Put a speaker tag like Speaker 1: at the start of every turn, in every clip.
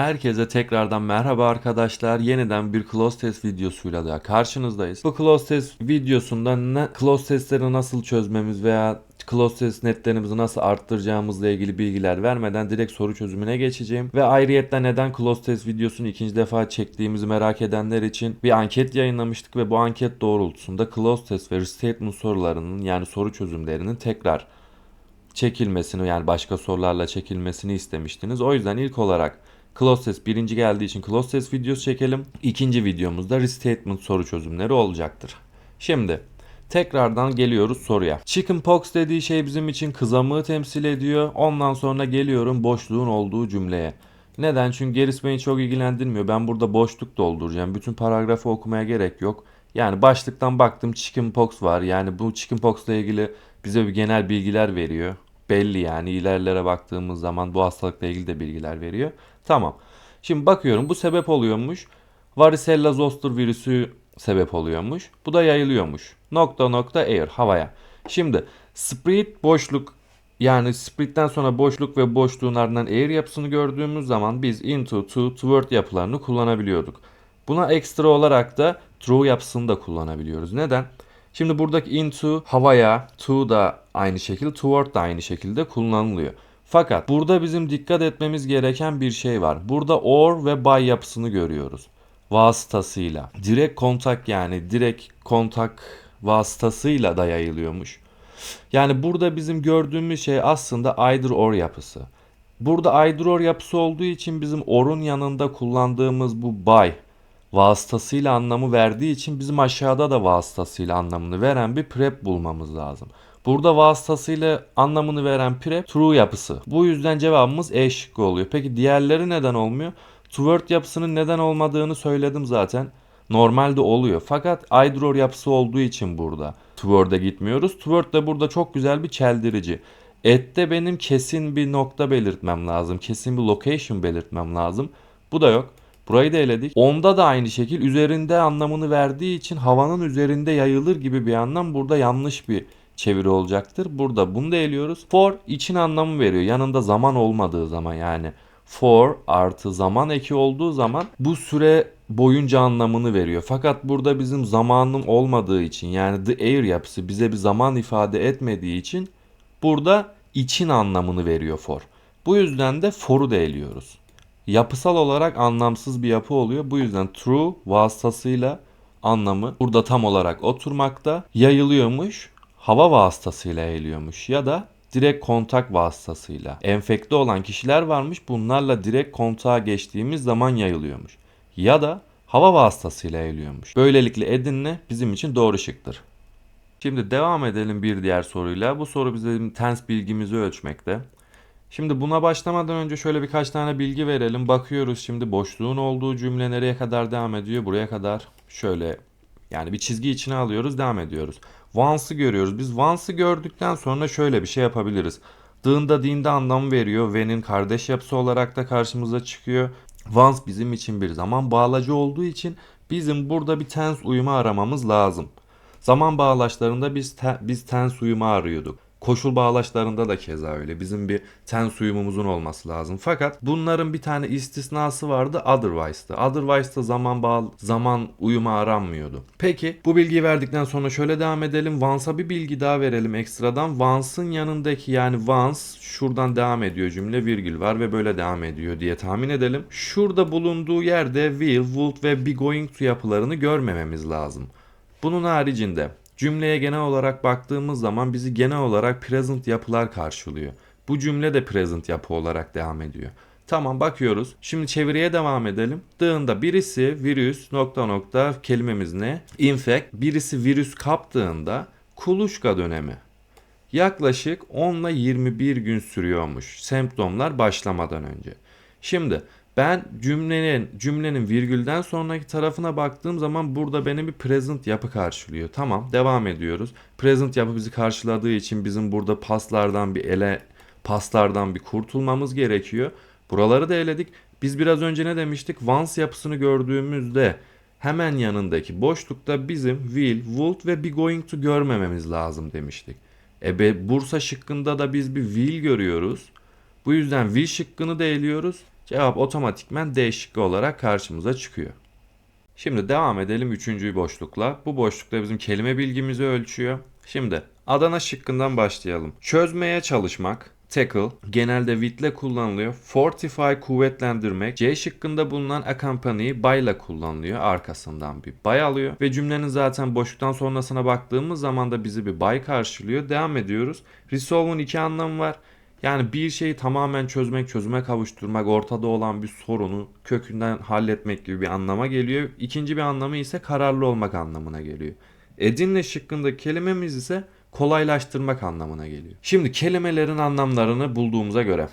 Speaker 1: Herkese tekrardan merhaba arkadaşlar. Yeniden bir close test videosuyla daha karşınızdayız. Bu close test videosunda ne, close testleri nasıl çözmemiz veya close test netlerimizi nasıl arttıracağımızla ilgili bilgiler vermeden direkt soru çözümüne geçeceğim. Ve ayrıyetten neden close test videosunu ikinci defa çektiğimizi merak edenler için bir anket yayınlamıştık ve bu anket doğrultusunda close test ve restatement sorularının yani soru çözümlerinin tekrar çekilmesini yani başka sorularla çekilmesini istemiştiniz. O yüzden ilk olarak Close birinci geldiği için Close videosu çekelim. İkinci videomuzda Restatement soru çözümleri olacaktır. Şimdi tekrardan geliyoruz soruya. Chickenpox dediği şey bizim için kızamığı temsil ediyor. Ondan sonra geliyorum boşluğun olduğu cümleye. Neden? Çünkü gerisi beni çok ilgilendirmiyor. Ben burada boşluk dolduracağım. Bütün paragrafı okumaya gerek yok. Yani başlıktan baktım chickenpox var. Yani bu chickenpox ile ilgili bize bir genel bilgiler veriyor. Belli yani ilerlere baktığımız zaman bu hastalıkla ilgili de bilgiler veriyor. Tamam. Şimdi bakıyorum bu sebep oluyormuş. Varicella zoster virüsü sebep oluyormuş. Bu da yayılıyormuş. Nokta nokta air havaya. Şimdi spread boşluk yani spread'den sonra boşluk ve boşluğun ardından air yapısını gördüğümüz zaman biz into, to, toward yapılarını kullanabiliyorduk. Buna ekstra olarak da through yapısını da kullanabiliyoruz. Neden? Şimdi buradaki into havaya, to da aynı şekilde, toward da aynı şekilde kullanılıyor. Fakat burada bizim dikkat etmemiz gereken bir şey var. Burada or ve by yapısını görüyoruz. Vasıtasıyla. Direkt kontak yani direkt kontak vasıtasıyla da yayılıyormuş. Yani burada bizim gördüğümüz şey aslında either or yapısı. Burada either or yapısı olduğu için bizim or'un yanında kullandığımız bu by vasıtasıyla anlamı verdiği için bizim aşağıda da vasıtasıyla anlamını veren bir prep bulmamız lazım. Burada vasıtasıyla anlamını veren prep true yapısı. Bu yüzden cevabımız E şıkkı oluyor. Peki diğerleri neden olmuyor? Toward yapısının neden olmadığını söyledim zaten. Normalde oluyor. Fakat or yapısı olduğu için burada toward'a gitmiyoruz. Toward da burada çok güzel bir çeldirici. At'te benim kesin bir nokta belirtmem lazım. Kesin bir location belirtmem lazım. Bu da yok. Burayı da eledik. Onda da aynı şekil üzerinde anlamını verdiği için havanın üzerinde yayılır gibi bir anlam burada yanlış bir çeviri olacaktır. Burada bunu da eliyoruz. For için anlamı veriyor. Yanında zaman olmadığı zaman yani for artı zaman eki olduğu zaman bu süre boyunca anlamını veriyor. Fakat burada bizim zamanın olmadığı için yani the air yapısı bize bir zaman ifade etmediği için burada için anlamını veriyor for. Bu yüzden de for'u da eliyoruz. Yapısal olarak anlamsız bir yapı oluyor. Bu yüzden true vasıtasıyla anlamı burada tam olarak oturmakta. Yayılıyormuş, hava vasıtasıyla yayılıyormuş ya da direkt kontak vasıtasıyla. Enfekte olan kişiler varmış bunlarla direkt kontağa geçtiğimiz zaman yayılıyormuş. Ya da hava vasıtasıyla yayılıyormuş. Böylelikle Edirne bizim için doğru şıktır. Şimdi devam edelim bir diğer soruyla. Bu soru bize tens bilgimizi ölçmekte. Şimdi buna başlamadan önce şöyle birkaç tane bilgi verelim. Bakıyoruz şimdi boşluğun olduğu cümle nereye kadar devam ediyor? Buraya kadar şöyle yani bir çizgi içine alıyoruz devam ediyoruz. Once'ı görüyoruz. Biz once'ı gördükten sonra şöyle bir şey yapabiliriz. Dığında dinde anlamı veriyor. When'in kardeş yapısı olarak da karşımıza çıkıyor. Once bizim için bir zaman bağlacı olduğu için bizim burada bir tense uyumu aramamız lazım. Zaman bağlaçlarında biz te, biz tense uyumu arıyorduk. Koşul bağlaçlarında da keza öyle. Bizim bir tense uyumumuzun olması lazım. Fakat bunların bir tane istisnası vardı otherwise'dı. Otherwise'da zaman bağ zaman uyumu aranmıyordu. Peki bu bilgiyi verdikten sonra şöyle devam edelim. Once'a bir bilgi daha verelim ekstradan. Once'ın yanındaki yani once şuradan devam ediyor cümle virgül var ve böyle devam ediyor diye tahmin edelim. Şurada bulunduğu yerde will, would ve be going to yapılarını görmememiz lazım. Bunun haricinde Cümleye genel olarak baktığımız zaman bizi genel olarak present yapılar karşılıyor. Bu cümle de present yapı olarak devam ediyor. Tamam bakıyoruz. Şimdi çeviriye devam edelim. Dığında birisi virüs nokta nokta kelimemiz ne? Infect. Birisi virüs kaptığında kuluçka dönemi. Yaklaşık 10 ile 21 gün sürüyormuş semptomlar başlamadan önce. Şimdi ben cümlenin cümlenin virgülden sonraki tarafına baktığım zaman burada benim bir present yapı karşılıyor. Tamam devam ediyoruz. Present yapı bizi karşıladığı için bizim burada paslardan bir ele paslardan bir kurtulmamız gerekiyor. Buraları da eledik. Biz biraz önce ne demiştik? Once yapısını gördüğümüzde hemen yanındaki boşlukta bizim will, would ve be going to görmememiz lazım demiştik. E be, Bursa şıkkında da biz bir will görüyoruz. Bu yüzden will şıkkını da eliyoruz. Cevap otomatikmen D şıkkı olarak karşımıza çıkıyor. Şimdi devam edelim üçüncü boşlukla. Bu boşlukta bizim kelime bilgimizi ölçüyor. Şimdi Adana şıkkından başlayalım. Çözmeye çalışmak, tackle, genelde with'le kullanılıyor. Fortify, kuvvetlendirmek. C şıkkında bulunan accompany by'la kullanılıyor. Arkasından bir by alıyor. Ve cümlenin zaten boşluktan sonrasına baktığımız zaman da bizi bir by karşılıyor. Devam ediyoruz. Resolve'un iki anlamı var. Yani bir şeyi tamamen çözmek, çözüme kavuşturmak, ortada olan bir sorunu kökünden halletmek gibi bir anlama geliyor. İkinci bir anlamı ise kararlı olmak anlamına geliyor. Edinle şıkkındaki kelimemiz ise kolaylaştırmak anlamına geliyor. Şimdi kelimelerin anlamlarını bulduğumuza göre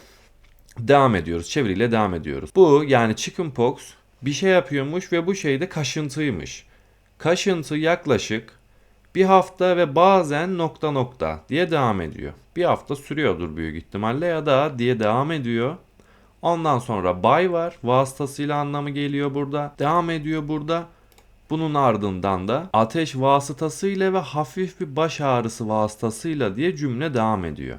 Speaker 1: devam ediyoruz. Çeviriyle devam ediyoruz. Bu yani chickenpox bir şey yapıyormuş ve bu şey de kaşıntıymış. Kaşıntı yaklaşık bir hafta ve bazen nokta nokta diye devam ediyor. Bir hafta sürüyordur büyük ihtimalle ya da diye devam ediyor. Ondan sonra bay var. Vasıtasıyla anlamı geliyor burada. Devam ediyor burada. Bunun ardından da ateş vasıtasıyla ve hafif bir baş ağrısı vasıtasıyla diye cümle devam ediyor.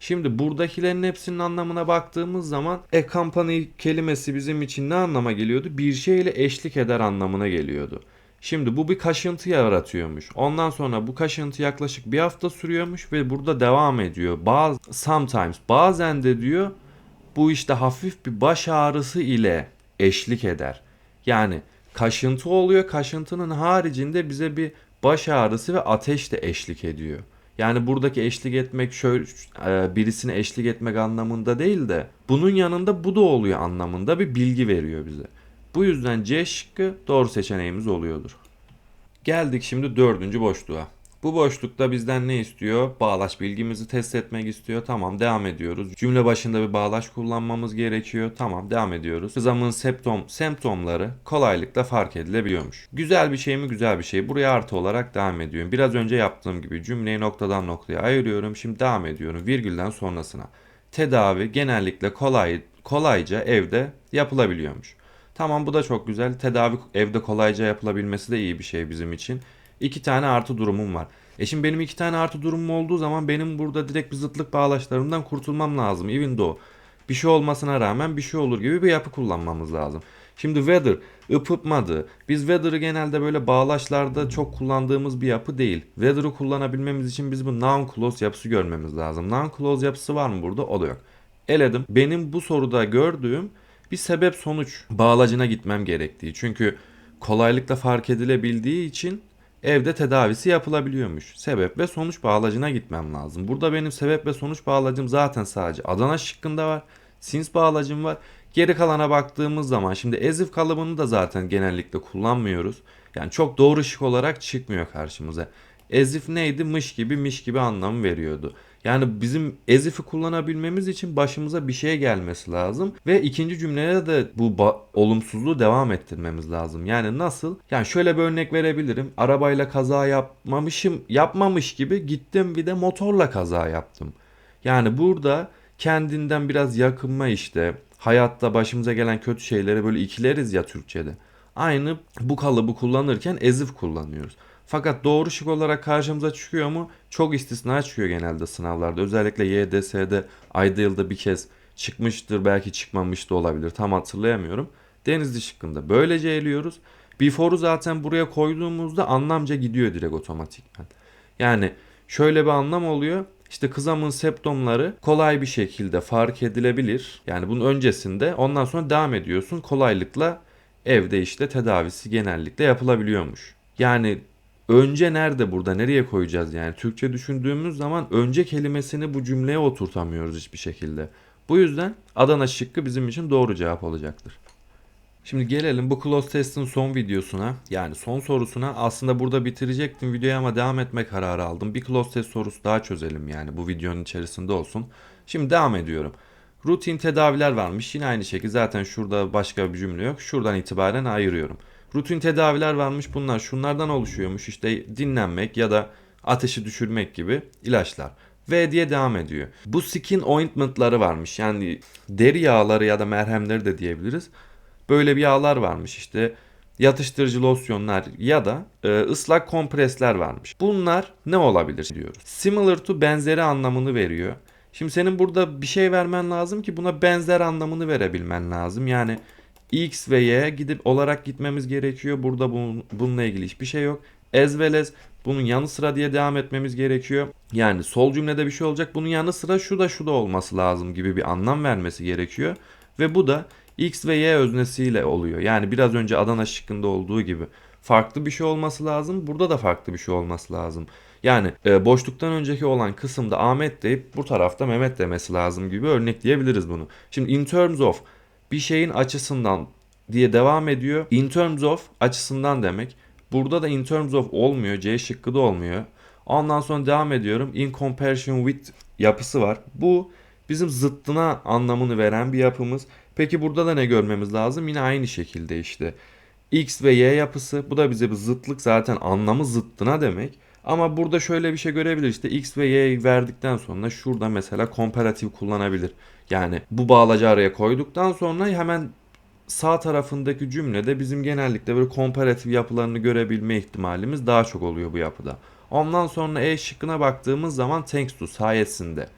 Speaker 1: Şimdi buradakilerin hepsinin anlamına baktığımız zaman accompany kelimesi bizim için ne anlama geliyordu? Bir şeyle eşlik eder anlamına geliyordu. Şimdi bu bir kaşıntı yaratıyormuş. Ondan sonra bu kaşıntı yaklaşık bir hafta sürüyormuş ve burada devam ediyor. Bazı sometimes bazen de diyor bu işte hafif bir baş ağrısı ile eşlik eder. Yani kaşıntı oluyor. Kaşıntının haricinde bize bir baş ağrısı ve ateş de eşlik ediyor. Yani buradaki eşlik etmek şöyle birisine eşlik etmek anlamında değil de bunun yanında bu da oluyor anlamında bir bilgi veriyor bize. Bu yüzden C şıkkı doğru seçeneğimiz oluyordur. Geldik şimdi dördüncü boşluğa. Bu boşlukta bizden ne istiyor? Bağlaç bilgimizi test etmek istiyor. Tamam devam ediyoruz. Cümle başında bir bağlaç kullanmamız gerekiyor. Tamam devam ediyoruz. Kızamın septom, semptomları kolaylıkla fark edilebiliyormuş. Güzel bir şey mi? Güzel bir şey. Buraya artı olarak devam ediyorum. Biraz önce yaptığım gibi cümleyi noktadan noktaya ayırıyorum. Şimdi devam ediyorum virgülden sonrasına. Tedavi genellikle kolay kolayca evde yapılabiliyormuş. Tamam bu da çok güzel. Tedavi evde kolayca yapılabilmesi de iyi bir şey bizim için. İki tane artı durumum var. E şimdi benim iki tane artı durumum olduğu zaman benim burada direkt bir zıtlık bağlaçlarından kurtulmam lazım. Even though bir şey olmasına rağmen bir şey olur gibi bir yapı kullanmamız lazım. Şimdi weather, ıpıpmadı. Biz weather'ı genelde böyle bağlaçlarda çok kullandığımız bir yapı değil. Weather'ı kullanabilmemiz için biz bu noun clause yapısı görmemiz lazım. Noun clause yapısı var mı burada? O da yok. Eledim. Benim bu soruda gördüğüm bir sebep sonuç bağlacına gitmem gerektiği. Çünkü kolaylıkla fark edilebildiği için evde tedavisi yapılabiliyormuş. Sebep ve sonuç bağlacına gitmem lazım. Burada benim sebep ve sonuç bağlacım zaten sadece Adana şıkkında var. Since bağlacım var. Geri kalana baktığımız zaman şimdi ezif kalıbını da zaten genellikle kullanmıyoruz. Yani çok doğru şık olarak çıkmıyor karşımıza. Ezif neydi? Mış gibi miş gibi anlamı veriyordu. Yani bizim ezifi kullanabilmemiz için başımıza bir şey gelmesi lazım ve ikinci cümlede de bu olumsuzluğu devam ettirmemiz lazım. Yani nasıl? Yani şöyle bir örnek verebilirim. Arabayla kaza yapmamışım, yapmamış gibi gittim bir de motorla kaza yaptım. Yani burada kendinden biraz yakınma işte. Hayatta başımıza gelen kötü şeyleri böyle ikileriz ya Türkçe'de. Aynı bu kalıbı kullanırken ezif kullanıyoruz. Fakat doğru şık olarak karşımıza çıkıyor mu? Çok istisna çıkıyor genelde sınavlarda. Özellikle YDS'de ayda yılda bir kez çıkmıştır belki çıkmamış da olabilir. Tam hatırlayamıyorum. Denizli şıkkında böylece eliyoruz. Before'u zaten buraya koyduğumuzda anlamca gidiyor direkt otomatikman. Yani şöyle bir anlam oluyor. İşte kızamın septomları kolay bir şekilde fark edilebilir. Yani bunun öncesinde ondan sonra devam ediyorsun. Kolaylıkla evde işte tedavisi genellikle yapılabiliyormuş. Yani önce nerede burada nereye koyacağız yani Türkçe düşündüğümüz zaman önce kelimesini bu cümleye oturtamıyoruz hiçbir şekilde. Bu yüzden Adana şıkkı bizim için doğru cevap olacaktır. Şimdi gelelim bu close test'in son videosuna yani son sorusuna aslında burada bitirecektim videoyu ama devam etme kararı aldım. Bir close test sorusu daha çözelim yani bu videonun içerisinde olsun. Şimdi devam ediyorum. Rutin tedaviler varmış yine aynı şekilde zaten şurada başka bir cümle yok. Şuradan itibaren ayırıyorum rutin tedaviler varmış bunlar şunlardan oluşuyormuş işte dinlenmek ya da ateşi düşürmek gibi ilaçlar. V diye devam ediyor. Bu skin ointment'ları varmış. Yani deri yağları ya da merhemleri de diyebiliriz. Böyle bir yağlar varmış işte. Yatıştırıcı losyonlar ya da e, ıslak kompresler varmış. Bunlar ne olabilir diyoruz. Similar to benzeri anlamını veriyor. Şimdi senin burada bir şey vermen lazım ki buna benzer anlamını verebilmen lazım. Yani X ve Y gidip olarak gitmemiz gerekiyor. Burada bunun, bununla ilgili hiçbir şey yok. As well as bunun yanı sıra diye devam etmemiz gerekiyor. Yani sol cümlede bir şey olacak. Bunun yanı sıra şu da şu da olması lazım gibi bir anlam vermesi gerekiyor. Ve bu da X ve Y öznesiyle oluyor. Yani biraz önce Adana şıkkında olduğu gibi. Farklı bir şey olması lazım. Burada da farklı bir şey olması lazım. Yani e, boşluktan önceki olan kısımda Ahmet deyip bu tarafta Mehmet demesi lazım gibi örnekleyebiliriz bunu. Şimdi in terms of bir şeyin açısından diye devam ediyor. In terms of açısından demek. Burada da in terms of olmuyor. C şıkkı da olmuyor. Ondan sonra devam ediyorum. In comparison with yapısı var. Bu bizim zıttına anlamını veren bir yapımız. Peki burada da ne görmemiz lazım? Yine aynı şekilde işte. X ve Y yapısı. Bu da bize bir zıtlık zaten anlamı zıttına demek. Ama burada şöyle bir şey görebilir işte X ve Y verdikten sonra şurada mesela komparatif kullanabilir. Yani bu bağlacı araya koyduktan sonra hemen sağ tarafındaki cümlede bizim genellikle böyle komparatif yapılarını görebilme ihtimalimiz daha çok oluyor bu yapıda. Ondan sonra E şıkkına baktığımız zaman thanks to sayesinde.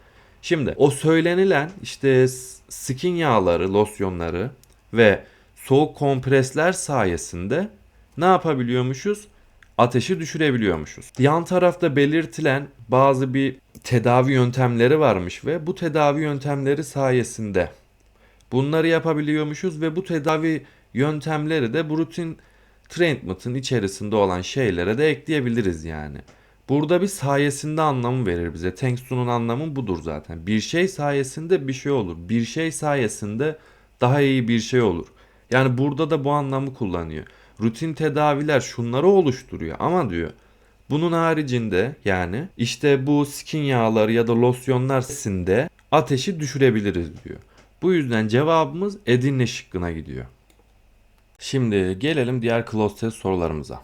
Speaker 1: Şimdi o söylenilen işte skin yağları, losyonları ve soğuk kompresler sayesinde ne yapabiliyormuşuz? Ateşi düşürebiliyormuşuz. Yan tarafta belirtilen bazı bir tedavi yöntemleri varmış ve bu tedavi yöntemleri sayesinde bunları yapabiliyormuşuz ve bu tedavi yöntemleri de bu rutin treatment'ın içerisinde olan şeylere de ekleyebiliriz yani. Burada bir sayesinde anlamı verir bize. Thanks to'nun anlamı budur zaten. Bir şey sayesinde bir şey olur. Bir şey sayesinde daha iyi bir şey olur. Yani burada da bu anlamı kullanıyor. Rutin tedaviler şunları oluşturuyor ama diyor bunun haricinde yani işte bu skin yağları ya da losyonlar sinde ateşi düşürebiliriz diyor. Bu yüzden cevabımız Edirne şıkkına gidiyor. Şimdi gelelim diğer close test sorularımıza.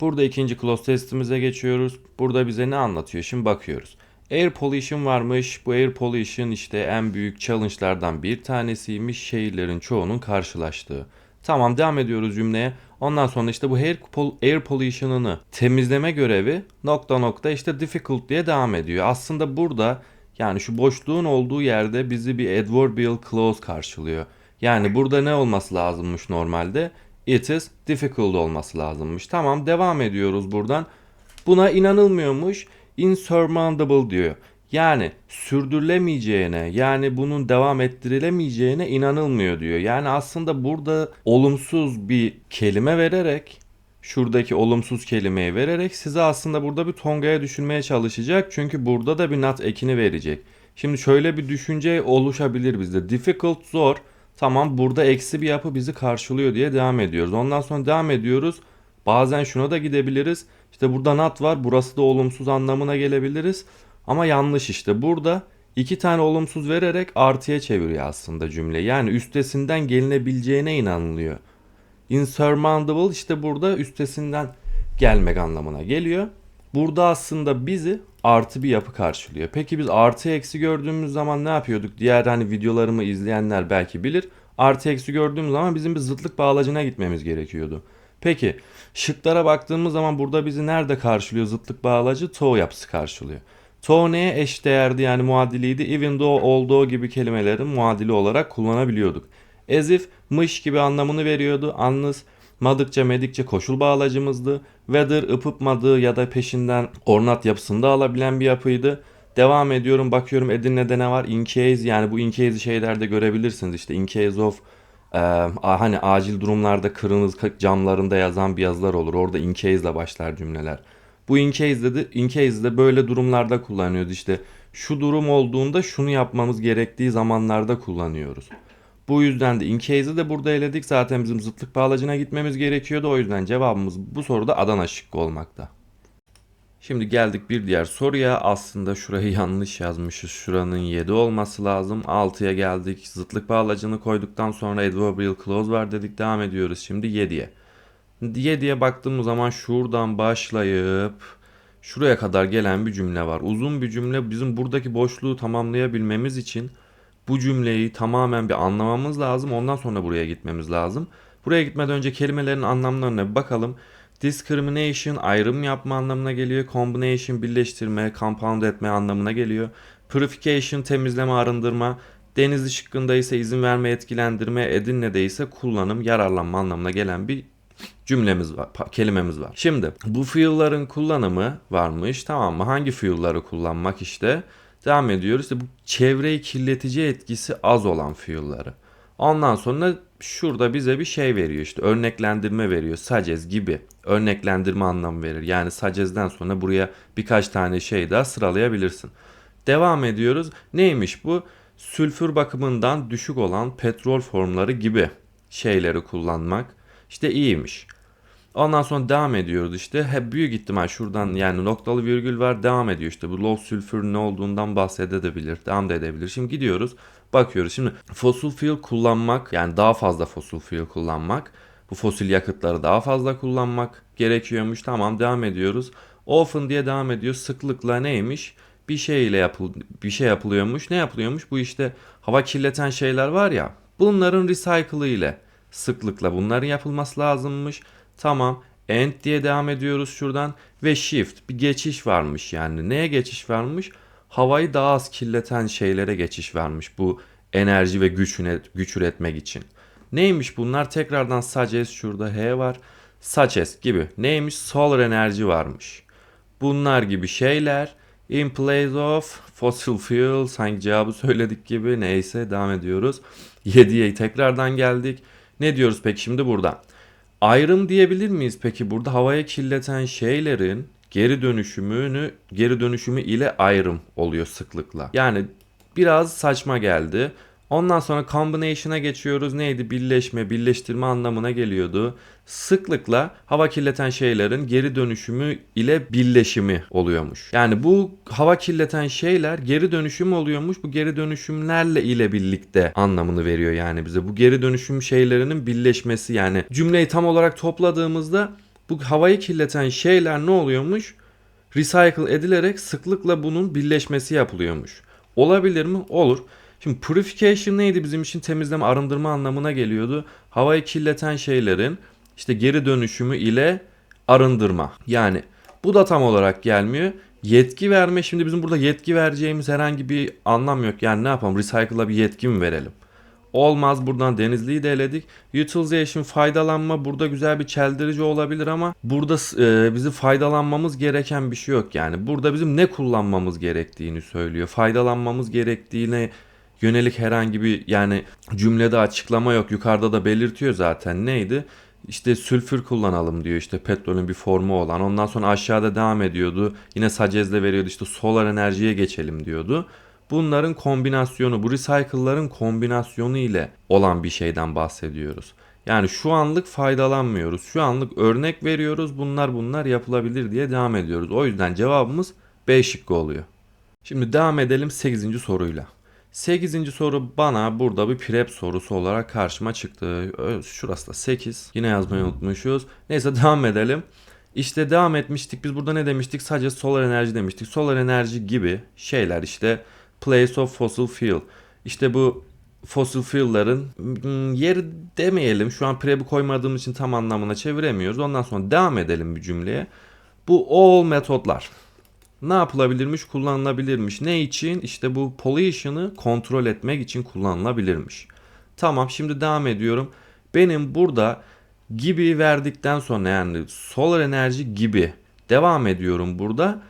Speaker 1: Burada ikinci close testimize geçiyoruz. Burada bize ne anlatıyor? Şimdi bakıyoruz. Air pollution varmış. Bu air pollution işte en büyük challenge'lardan bir tanesiymiş. Şehirlerin çoğunun karşılaştığı. Tamam devam ediyoruz cümleye. Ondan sonra işte bu air, air pollution'ını temizleme görevi nokta nokta işte difficult diye devam ediyor. Aslında burada yani şu boşluğun olduğu yerde bizi bir adverbial clause karşılıyor. Yani burada ne olması lazımmış normalde? It is difficult olması lazımmış. Tamam devam ediyoruz buradan. Buna inanılmıyormuş. Insurmountable diyor. Yani sürdürülemeyeceğine yani bunun devam ettirilemeyeceğine inanılmıyor diyor. Yani aslında burada olumsuz bir kelime vererek şuradaki olumsuz kelimeyi vererek size aslında burada bir tongaya düşünmeye çalışacak. Çünkü burada da bir not ekini verecek. Şimdi şöyle bir düşünce oluşabilir bizde. Difficult zor. Tamam burada eksi bir yapı bizi karşılıyor diye devam ediyoruz. Ondan sonra devam ediyoruz. Bazen şuna da gidebiliriz. İşte burada not var. Burası da olumsuz anlamına gelebiliriz. Ama yanlış işte. Burada iki tane olumsuz vererek artıya çeviriyor aslında cümle. Yani üstesinden gelinebileceğine inanılıyor. Insurmountable işte burada üstesinden gelmek anlamına geliyor. Burada aslında bizi artı bir yapı karşılıyor. Peki biz artı eksi gördüğümüz zaman ne yapıyorduk? Diğer hani videolarımı izleyenler belki bilir. Artı eksi gördüğümüz zaman bizim bir zıtlık bağlacına gitmemiz gerekiyordu. Peki şıklara baktığımız zaman burada bizi nerede karşılıyor zıtlık bağlacı? To yapısı karşılıyor. To neye eş değerdi yani muadiliydi? Even though, although gibi kelimelerin muadili olarak kullanabiliyorduk. As if, mış gibi anlamını veriyordu. Unless, madıkça medikçe koşul bağlacımızdı. Whether, ıpıpmadığı ya da peşinden ornat yapısında alabilen bir yapıydı. Devam ediyorum bakıyorum Edirne'de ne var? In case yani bu in case şeylerde görebilirsiniz işte in case of e, hani acil durumlarda kırınız camlarında yazan bir yazılar olur. Orada in case ile başlar cümleler. Bu in case'de de, in case'de böyle durumlarda kullanıyoruz. İşte şu durum olduğunda şunu yapmamız gerektiği zamanlarda kullanıyoruz. Bu yüzden de in case'i de burada eledik. Zaten bizim zıtlık bağlacına gitmemiz gerekiyordu. O yüzden cevabımız bu soruda Adana şıkkı olmakta. Şimdi geldik bir diğer soruya. Aslında şurayı yanlış yazmışız. Şuranın 7 olması lazım. 6'ya geldik. Zıtlık bağlacını koyduktan sonra adverbial clause var dedik. Devam ediyoruz şimdi 7'ye. 7'ye baktığımız zaman şuradan başlayıp şuraya kadar gelen bir cümle var. Uzun bir cümle bizim buradaki boşluğu tamamlayabilmemiz için bu cümleyi tamamen bir anlamamız lazım. Ondan sonra buraya gitmemiz lazım. Buraya gitmeden önce kelimelerin anlamlarına bir bakalım. Discrimination ayrım yapma anlamına geliyor. Combination birleştirme, compound etme anlamına geliyor. Purification temizleme arındırma. Denizli şıkkında ise izin verme etkilendirme. Edirne'de ise kullanım yararlanma anlamına gelen bir cümlemiz var, kelimemiz var. Şimdi bu fuel'ların kullanımı varmış tamam mı? Hangi fuel'ları kullanmak işte? Devam ediyoruz. İşte bu çevreyi kirletici etkisi az olan fuel'ları. Ondan sonra şurada bize bir şey veriyor işte örneklendirme veriyor. Sacez gibi örneklendirme anlamı verir. Yani Sacez'den sonra buraya birkaç tane şey daha sıralayabilirsin. Devam ediyoruz. Neymiş bu? Sülfür bakımından düşük olan petrol formları gibi şeyleri kullanmak işte iyiymiş. Ondan sonra devam ediyoruz işte. Hep büyük ihtimal şuradan yani noktalı virgül var devam ediyor işte. Bu low sülfür ne olduğundan bahsedebilir. Devam da edebilir. Şimdi gidiyoruz. Bakıyoruz. Şimdi fossil fuel kullanmak yani daha fazla fossil fuel kullanmak. Bu fosil yakıtları daha fazla kullanmak gerekiyormuş. Tamam devam ediyoruz. Often diye devam ediyor. Sıklıkla neymiş? Bir şey ile yapıl bir şey yapılıyormuş. Ne yapılıyormuş? Bu işte hava kirleten şeyler var ya. Bunların recycle'ı ile sıklıkla bunların yapılması lazımmış. Tamam. End diye devam ediyoruz şuradan ve shift bir geçiş varmış yani. Neye geçiş varmış? Havayı daha az kirleten şeylere geçiş vermiş bu enerji ve güç, güç üretmek için. Neymiş bunlar? Tekrardan such şurada H var. Such gibi. Neymiş? Solar enerji varmış. Bunlar gibi şeyler in place of fossil fuel sanki cevabı söyledik gibi neyse devam ediyoruz. 7'ye tekrardan geldik. Ne diyoruz peki şimdi burada? Ayrım diyebilir miyiz peki burada havaya kirleten şeylerin geri dönüşümünü geri dönüşümü ile ayrım oluyor sıklıkla. Yani biraz saçma geldi. Ondan sonra combination'a geçiyoruz. Neydi? Birleşme, birleştirme anlamına geliyordu. Sıklıkla hava kirleten şeylerin geri dönüşümü ile birleşimi oluyormuş. Yani bu hava kirleten şeyler geri dönüşüm oluyormuş. Bu geri dönüşümlerle ile birlikte anlamını veriyor yani bize. Bu geri dönüşüm şeylerinin birleşmesi yani cümleyi tam olarak topladığımızda bu havayı kirleten şeyler ne oluyormuş? Recycle edilerek sıklıkla bunun birleşmesi yapılıyormuş. Olabilir mi? Olur. Şimdi purification neydi bizim için temizleme, arındırma anlamına geliyordu. Havayı kirleten şeylerin işte geri dönüşümü ile arındırma. Yani bu da tam olarak gelmiyor. Yetki verme şimdi bizim burada yetki vereceğimiz herhangi bir anlam yok. Yani ne yapalım recycle'a bir yetki mi verelim? Olmaz buradan Denizli'yi de eledik. Utilization faydalanma burada güzel bir çeldirici olabilir ama burada e, bizim faydalanmamız gereken bir şey yok yani. Burada bizim ne kullanmamız gerektiğini söylüyor. Faydalanmamız gerektiğine yönelik herhangi bir yani cümlede açıklama yok. Yukarıda da belirtiyor zaten neydi? İşte sülfür kullanalım diyor işte petrolün bir formu olan. Ondan sonra aşağıda devam ediyordu. Yine Sacez'de veriyordu işte solar enerjiye geçelim diyordu. Bunların kombinasyonu, bu recycle'ların kombinasyonu ile olan bir şeyden bahsediyoruz. Yani şu anlık faydalanmıyoruz. Şu anlık örnek veriyoruz. Bunlar bunlar yapılabilir diye devam ediyoruz. O yüzden cevabımız B şıkkı oluyor. Şimdi devam edelim 8. soruyla. 8. soru bana burada bir prep sorusu olarak karşıma çıktı. Şurası da 8. Yine yazmayı unutmuşuz. Neyse devam edelim. İşte devam etmiştik. Biz burada ne demiştik? Sadece solar enerji demiştik. Solar enerji gibi şeyler işte place of fossil fuel. İşte bu fossil fuel'ların hmm, yeri demeyelim. Şu an prep'i koymadığım için tam anlamına çeviremiyoruz. Ondan sonra devam edelim bir cümleye. Bu all metotlar ne yapılabilirmiş? Kullanılabilirmiş. Ne için? İşte bu pollution'ı kontrol etmek için kullanılabilirmiş. Tamam şimdi devam ediyorum. Benim burada gibi verdikten sonra yani solar enerji gibi devam ediyorum burada.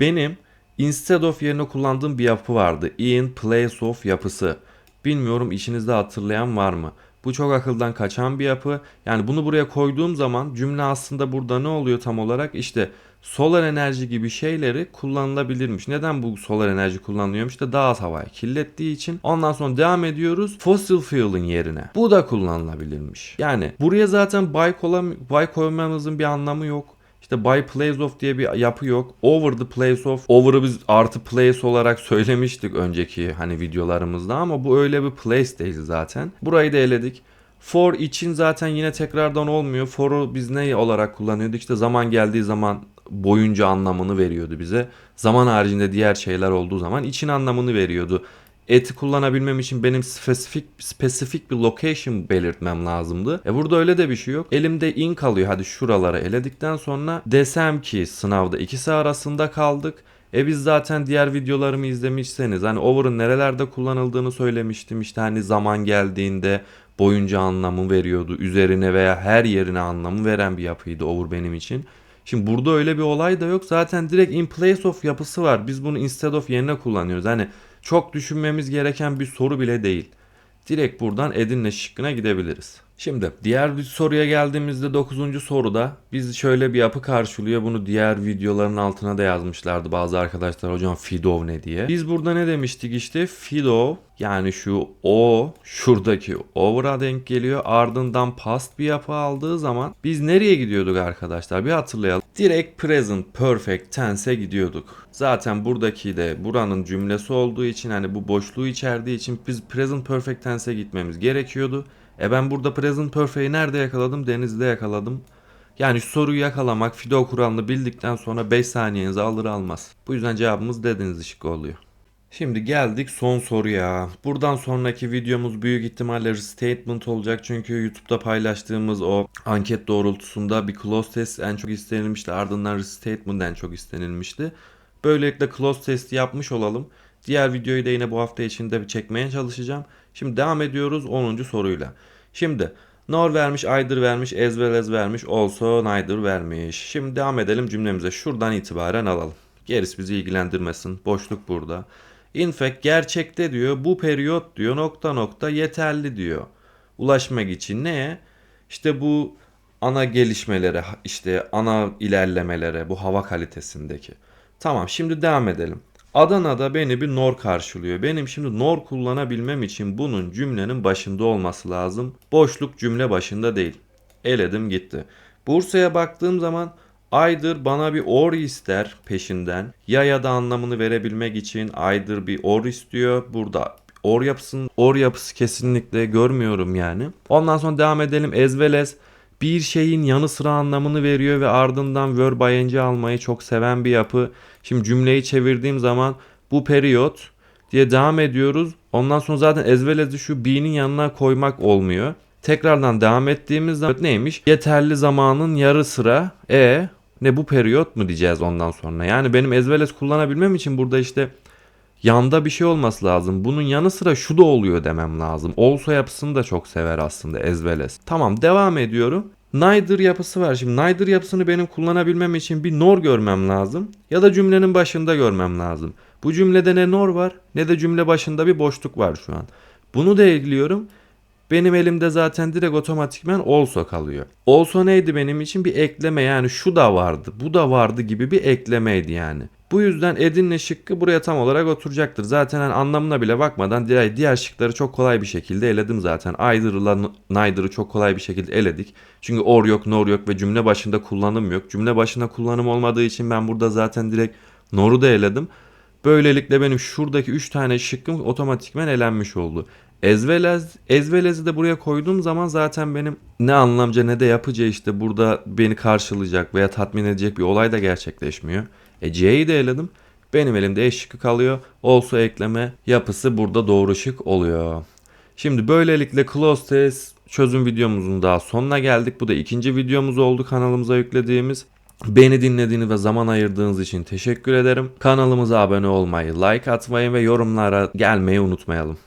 Speaker 1: Benim instead of yerine kullandığım bir yapı vardı. In place of yapısı. Bilmiyorum içinizde hatırlayan var mı? Bu çok akıldan kaçan bir yapı. Yani bunu buraya koyduğum zaman cümle aslında burada ne oluyor tam olarak? İşte solar enerji gibi şeyleri kullanılabilirmiş. Neden bu solar enerji kullanılıyormuş? İşte daha az havayı kirlettiği için. Ondan sonra devam ediyoruz. Fossil fuel'ın yerine. Bu da kullanılabilirmiş. Yani buraya zaten kolam, by koymamızın bir anlamı yok. İşte by place of diye bir yapı yok. Over the place of. Over'ı biz artı place olarak söylemiştik önceki hani videolarımızda ama bu öyle bir place değil zaten. Burayı da eledik. For için zaten yine tekrardan olmuyor. For'u biz ne olarak kullanıyorduk? İşte zaman geldiği zaman boyunca anlamını veriyordu bize. Zaman haricinde diğer şeyler olduğu zaman için anlamını veriyordu. Eti kullanabilmem için benim spesifik spesifik bir location belirtmem lazımdı. E burada öyle de bir şey yok. Elimde in kalıyor. Hadi şuraları eledikten sonra desem ki sınavda ikisi arasında kaldık. E biz zaten diğer videolarımı izlemişseniz hani over'ın nerelerde kullanıldığını söylemiştim. İşte hani zaman geldiğinde boyunca anlamı veriyordu. Üzerine veya her yerine anlamı veren bir yapıydı over benim için. Şimdi burada öyle bir olay da yok. Zaten direkt in place of yapısı var. Biz bunu instead of yerine kullanıyoruz. Hani çok düşünmemiz gereken bir soru bile değil. Direkt buradan Edirne şıkkına gidebiliriz. Şimdi diğer bir soruya geldiğimizde 9. soruda biz şöyle bir yapı karşılıyor. Bunu diğer videoların altına da yazmışlardı bazı arkadaşlar hocam Fidov ne diye. Biz burada ne demiştik işte Fidov yani şu o şuradaki over'a denk geliyor. Ardından past bir yapı aldığı zaman biz nereye gidiyorduk arkadaşlar? Bir hatırlayalım. Direkt present perfect tense'e gidiyorduk. Zaten buradaki de buranın cümlesi olduğu için hani bu boşluğu içerdiği için biz present perfect tense'e gitmemiz gerekiyordu. E ben burada present perfect'i nerede yakaladım? Denizde yakaladım. Yani soruyu yakalamak Fido kuralını bildikten sonra 5 saniyenizi alır almaz. Bu yüzden cevabımız de deniz şıkkı oluyor. Şimdi geldik son soruya. Buradan sonraki videomuz büyük ihtimalle restatement olacak. Çünkü YouTube'da paylaştığımız o anket doğrultusunda bir close test en çok istenilmişti. Ardından restatement en çok istenilmişti. Böylelikle close testi yapmış olalım. Diğer videoyu da yine bu hafta içinde çekmeye çalışacağım. Şimdi devam ediyoruz 10. soruyla. Şimdi nor vermiş, either vermiş, as well vermiş, also neither vermiş. Şimdi devam edelim cümlemize. Şuradan itibaren alalım. Gerisi bizi ilgilendirmesin. Boşluk burada. In fact gerçekte diyor bu periyot diyor nokta nokta yeterli diyor. Ulaşmak için neye? İşte bu ana gelişmelere, işte ana ilerlemelere, bu hava kalitesindeki. Tamam şimdi devam edelim. Adana'da beni bir nor karşılıyor. Benim şimdi nor kullanabilmem için bunun cümlenin başında olması lazım. Boşluk cümle başında değil. Eledim gitti. Bursa'ya baktığım zaman either bana bir or ister peşinden. Ya ya da anlamını verebilmek için either bir or istiyor. Burada or yapısının or yapısı kesinlikle görmüyorum yani. Ondan sonra devam edelim as bir şeyin yanı sıra anlamını veriyor ve ardından verb ing almayı çok seven bir yapı. Şimdi cümleyi çevirdiğim zaman bu periyot diye devam ediyoruz. Ondan sonra zaten as'ı şu be'nin yanına koymak olmuyor. Tekrardan devam ettiğimiz zaman neymiş? Yeterli zamanın yarı sıra e ne bu periyot mu diyeceğiz ondan sonra. Yani benim as kullanabilmem için burada işte yanda bir şey olması lazım. Bunun yanı sıra şu da oluyor demem lazım. Also yapısını da çok sever aslında as. Tamam devam ediyorum. Neither yapısı var. Şimdi neither yapısını benim kullanabilmem için bir nor görmem lazım. Ya da cümlenin başında görmem lazım. Bu cümlede ne nor var ne de cümle başında bir boşluk var şu an. Bunu da ekliyorum. Benim elimde zaten direkt otomatikmen also kalıyor. Also neydi benim için? Bir ekleme yani şu da vardı, bu da vardı gibi bir eklemeydi yani. Bu yüzden Edirne şıkkı buraya tam olarak oturacaktır. Zaten hani anlamına bile bakmadan diğer, diğer şıkları çok kolay bir şekilde eledim zaten. Either'la neither'ı çok kolay bir şekilde eledik. Çünkü or yok, nor yok ve cümle başında kullanım yok. Cümle başında kullanım olmadığı için ben burada zaten direkt nor'u da eledim. Böylelikle benim şuradaki 3 tane şıkkım otomatikmen elenmiş oldu. Well as'ı da buraya koyduğum zaman zaten benim ne anlamca ne de yapıcı işte burada beni karşılayacak veya tatmin edecek bir olay da gerçekleşmiyor. E C'yi de eledim. Benim elimde E şıkkı kalıyor. Also ekleme yapısı burada doğru şık oluyor. Şimdi böylelikle close test çözüm videomuzun daha sonuna geldik. Bu da ikinci videomuz oldu kanalımıza yüklediğimiz. Beni dinlediğiniz ve zaman ayırdığınız için teşekkür ederim. Kanalımıza abone olmayı, like atmayı ve yorumlara gelmeyi unutmayalım.